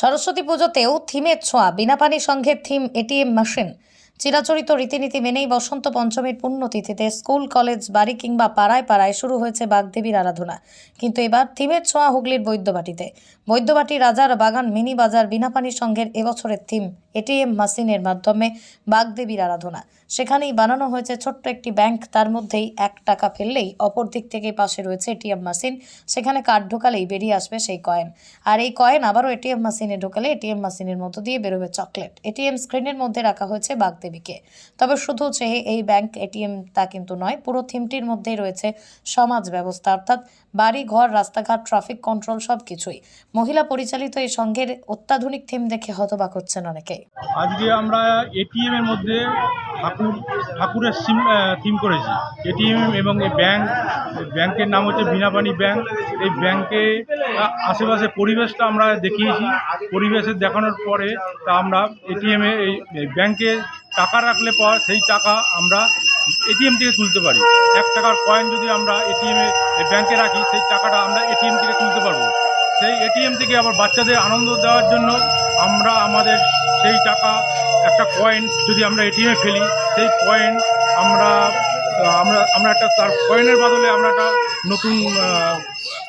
সরস্বতী পুজোতেও থিমের ছোঁয়া। বিনা পানি সংঘের থিম এটিএম মেশিন। চিরাচরিত রীতিনীতি মেনেই বসন্ত পঞ্চমীর পুণ্যতিথিতে স্কুল, কলেজ, বাড়ি কিংবা পাড়ায় পাড়ায় শুরু হয়েছে বাগদেবীর আরাধনা। কিন্তু এবার থিমের ছোঁয়া হুগলির বৈদ্যবাটিতে। বৈদ্যবাটি রাজার বাগান, মিনি বাজার, বিনা পানি সংঘের এবছরের থিম এটিএম মেশিনের মাধ্যমে বাগদেবীর আরাধনা। সেখানেই বানানো হয়েছে ছোট্ট একটি ব্যাংক, তার মধ্যেই এক টাকা ফেললেই অপর দিক থেকে পাশে রয়েছে এটিএম মেশিন। সেখানে কার্ড ঢোকালেই বেরিয়ে আসবে সেই কয়েন। আর এই কয়েন আবারও এটিএম মেশিনে ঢোকালে এটিএম মেশিনের মতো দিয়ে বেরোবে চকলেট। এটিএম স্ক্রিনের মধ্যে রাখা হয়েছে বাগদেবীকে। তবে শুধু যে এই ব্যাংক, এটিএম তা কিন্তু নয়, পুরো থিমটির মধ্যেই রয়েছে সমাজ ব্যবস্থা, অর্থাৎ বাড়ি, ঘর, রাস্তাঘাট, ট্রাফিক কন্ট্রোল সব কিছুই মহিলা পরিচালিত এই সংঘের অত্যাধুনিক থিম দেখে হতবাক হচ্ছেন অনেকেই। আজকে আমরা এটিএম এর মধ্যে ঠাকুর, ঠাকুরের সিম থিম করেছি। এটিএম এবং এই ব্যাংক ব্যাংকের নাম হচ্ছে বিনাপানি ব্যাংক। এই ব্যাংকে আশেপাশে পরিবেশটা আমরা দেখিয়েছি। পরিবেশে দেখানোর পরে তা আমরা এটিএমে এই ব্যাংকে টাকা রাখলে পর সেই টাকা আমরা এটিএম থেকে তুলতে পারি। এক টাকার কয়েন যদি আমরা এটিএমে ব্যাংকে রাখি, সেই টাকাটা আমরা এটিএম থেকে তুলতে পারব। সেই এটিএম থেকে আবার বাচ্চাদের আনন্দ দেওয়ার জন্য আমরা আমাদের সেই টাকা একটা কয়েন যদি আমরা এটিএমে ফেলি সেই কয়েন আমরা আমরা আমরা একটা তার কয়েনের বদলে আমরা একটা নতুন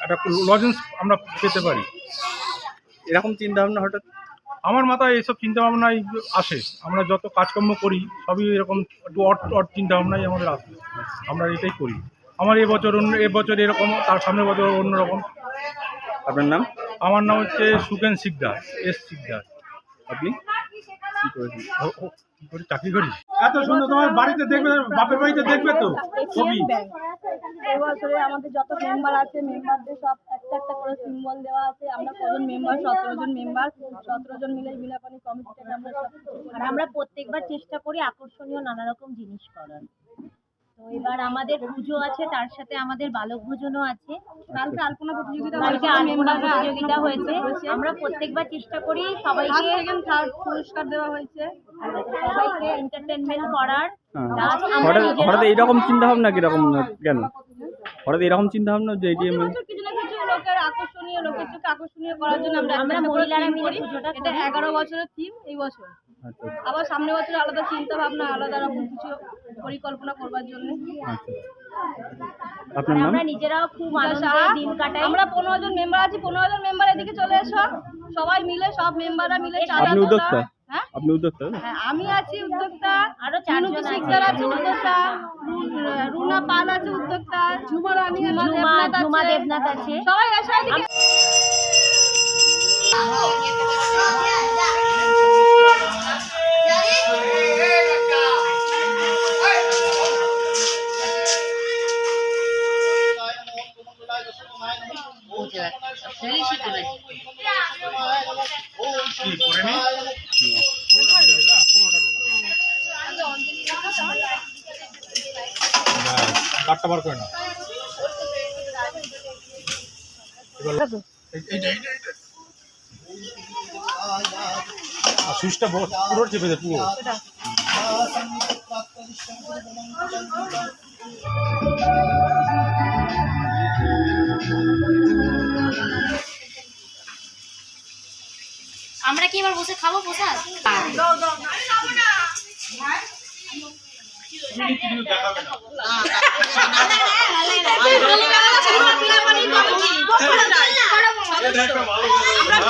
একটা লজেন্স আমরা পেতে পারি। এরকম চিন্তা ভাবনা হঠাৎ? আমার মাথায় এইসব চিন্তাভাবনাই আসে। আমরা যত কাজকর্ম করি সবই এরকম একটু অট অট চিন্তাভাবনাই আমাদের আসে। আমরা এটাই করি। আমার এবছর অন্য এবছর এরকম তার সামনের বছর অন্যরকম। আপনার নাম? আমার নাম হচ্ছে সুকেন শিকদার এস শিকদার। আপনি? কি করেছেন করে চাকরি করিস? এত সুন্দর তোমার বাড়িতে দেখবে বাপের বাড়িতে দেখবে তো ছবি। এবছরে আমাদের যত মেম্বার আছে মেম্বারদের সব একটা একটা করে সিম্বল দেওয়া আছে আমরা কজন মেম্বার সতেরো জন মেম্বার সতেরো জন মিলে বিনাপানি কমিটিটাকে আমরা সব কিছু করি। আর আমরা প্রত্যেকবার চেষ্টা করি আকর্ষণীয় নানা রকম জিনিস করার। তো এবার আমাদের পুজো আছে তার সাথে আমাদের বালক ভোজনও আছে কালকে আলপনা প্রতিযোগিতা কালকে হয়েছে, আলপনা প্রতিযোগিতা হয়েছে। আমরা প্রত্যেকবার চেষ্টা করি সবাইকে সেকেন্ড থার্ড পুরস্কার দেওয়া হয়েছে। সবাইকে এন্টারটেনমেন্ট করার হ্যাঁ। আমরা হঠাৎ এইরকম চিন্তা ভাবনা কীরকম কেন? হঠাৎ এরকম চিন্তা ভাবনা যে এটিএম কিছু না কিছু লোকের আকর্ষণীয় লোকের চোখে আকর্ষণীয় করার জন্য আমরা আমরা মহিলারা মিলে পুজোটা এটা এগারো বছরের থিম এই বছর। আচ্ছা আবার সামনের বছর আলাদা চিন্তা ভাবনা আলাদা রকম কিছু পরিকল্পনা করবার জন্য। আচ্ছা নাম? আমরা নিজেরাও খুব আনন্দে দিন কাটাই। আমরা পনেরো জন মেম্বার আছি পনেরো জন মেম্বার এদিকে চলে এসো। সবাই মিলে সব মেম্বাররা মিলে চাঁদা তোলা। হ্যাঁ? আপনি উদ্যোক্তা হ্যাঁ, আমি আছি উদ্যোক্তা। আরও চারজন শিকদার আছে। উদ্যোক্তা। রুনা পাল আছে উদ্যোক্তা। ঝুমা রানী ঝুমা ঝুমা দেবনাথ আছে। সবাই এসো কি করে নি। কাঠটা বার করে না সুইচটা পুরো চেপে দে পুরো। আমরা কি এবার বসে খাব প্রসাদ কিছু দেখাবে না